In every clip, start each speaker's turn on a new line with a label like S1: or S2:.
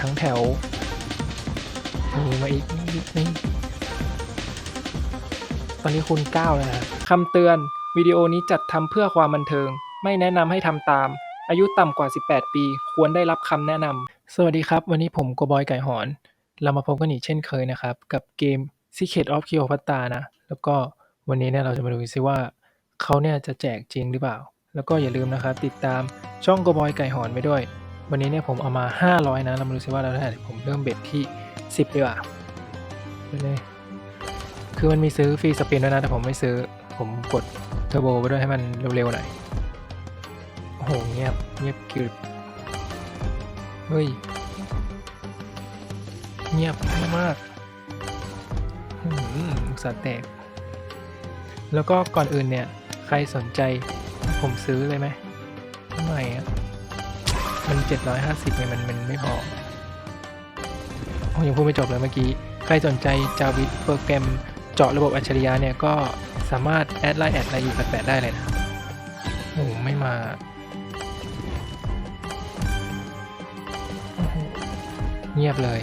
S1: ทั้งแถวมีมาอีกนิดนึงตอนนี้คูณ9แล้วนะคำเตือนวิดีโอนี้จัดทำเพื่อความบันเทิง ไม่แนะนำให้ทำตาม อายุต่ำกว่า 18 ปี ควรได้รับคำแนะนำสวัสดีครับ วันนี้ผมโกบอยไก่หอน เรามาพบกันอีกเช่นเคยนะครับ กับเกม Secret of Cleopatra นะ แล้วก็วันนี้เนี่ยเราจะมาดูซิว่าเขาเนี่ยจะแจกจริงหรือเปล่า แล้วก็อย่าลืมนะครับติดตามช่องโกบอยไก่หอนไปด้วย วันนี้เนี่ยผมเอามา 500 นะ เรามาดูซิว่าเราได้เท่าไหร่ผมเริ่มเบ็ดที่ 10ดีกว่าไปเลยคือมันมีซื้อฟรีสปินด้วยนะ แต่ผมไม่ซื้อ ผมกดเทอร์โบไปด้วยให้มันเร็วๆหน่อย โอ้โห เงียบ เงียบกริบเฮ้ย เงียบมากอืมสัตว์แตก แล้วก็ก่อนอื่นเนี่ย ใครสนใจผมซื้อเลยไหมไม่อะ มัน750เนี่ยมันมันไม่พอโอ้ยังพูดไม่จบเลยเมื่อกี้ ใครสนใจจาวิดโปรแกรมเจาะระบบอัจฉริยะเนี่ยก็สามารถแอดไลน์แอดไลน์ยูแปดได้เลยนะโอ้โหไม่มาโอ้โหเงียบเลย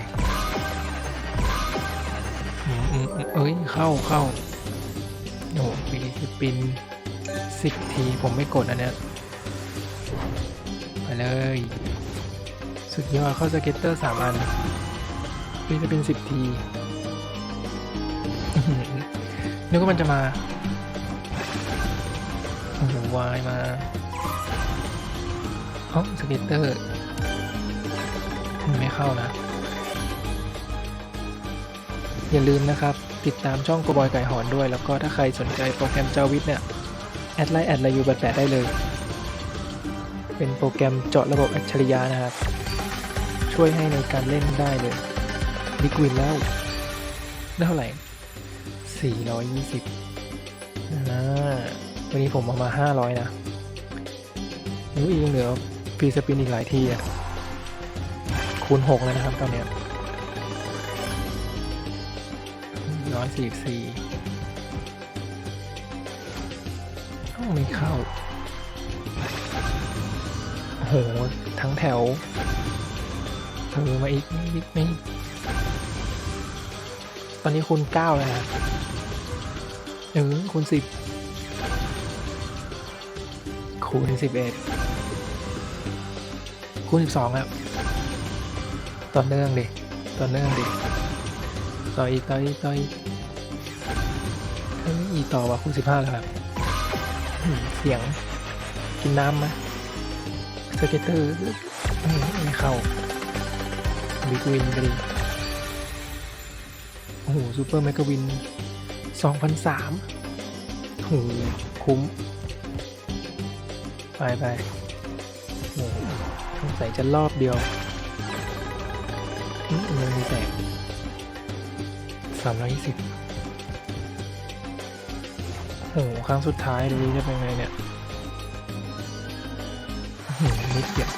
S1: เอ้ย เข้าเข้าโอ้โหฟิลิปปินสิบที ผมไม่กดอันเนี้ย เลย สุดยอดเข้าสเก็ตเตอร์สามอันฟิลิปปินสิบทีนึกว่ามันจะมาโอ้โหวายมาเอ้าสเก็ตเตอร์มันไม่เข้านะ อย่าลืมนะครับ ติดตามช่องกบอยไก่หอนด้วย แล้วก็ถ้าใครสนใจโปรแกรมเจ้าวิทเนี่ย แอดไลน์แอดไลน์ยูแปดได้เลย เป็นโปรแกรมเจาะระบบอัจฉริยะนะครับ ช่วยให้ในการเล่นได้เลยลิกวินแล้วได้เท่าไหร่ 420อ่าวันนี้ผมเอามา 500 นะนิ้วอีกเหลือฟรีสปินอีกหลายทีอะคูณ 6 แล้วนะครับตอนเนี้ยร้อยสี่สี่ต้องไม่เข้า โอ้โหทั้งแถวเออมาอีกนิดนึงตอนนี้คูณเก้าแล้วนะหนึ่งคูณสิบคูณสิบเอ็ดคูณสิบสองครับต่อเนื่องดิต่อเนื่องดิต่ออีกต่ออีกต่ออีกอีกต่อว่ะคูณสิบห้าแล้วครับเสียงกินน้ำไหม สเก็ตเตอร์ไม่เข้าบิ๊กวินไปดิโอ้โหซูเปอร์แมกกาวินสองพันสามโอ้โหคุ้ม ไปไปโอ้โหสงสัยจะรอบเดียวอืมมันมีแตกสามร้อยยี่สิบโอ้โหครั้งสุดท้ายดูจะเป็นไงเนี่ย นิดเดียว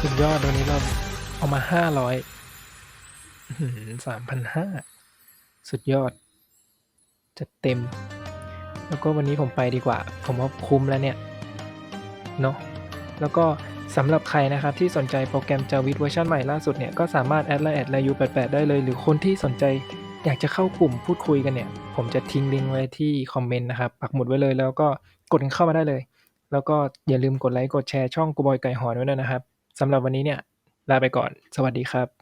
S1: สุดยอดวันนี้เราเอามาห้าร้อยสามพันห้าสุดยอด จัดเต็ม แล้วก็วันนี้ผมไปดีกว่า ผมว่าคุ้มแล้วเนี่ย เนาะแล้วก็สำหรับใครนะครับที่สนใจโปรแกรมจาวิ t เวอร์ชันใหม่ล่าสุดเนี่ย ก็สามารถแอดไลน์แอดไลน์ยูแปดได้เลย หรือคนที่สนใจอยากจะเข้ากลุ่มพูดคุยกันเนี่ย ผมจะทิ้งลิงก์ไว้ที่คอมเมนต์นะครับ ปักหมุดไว้เลยแล้วก็กดเข้ามาได้เลย แล้วก็อย่าลืมกดไลค์กดแชร์ช่องกูบอยไก่หอนไว้ด้วยนะครับสำหรับวันนี้เนี่ยลาไปก่อน สวัสดีครับ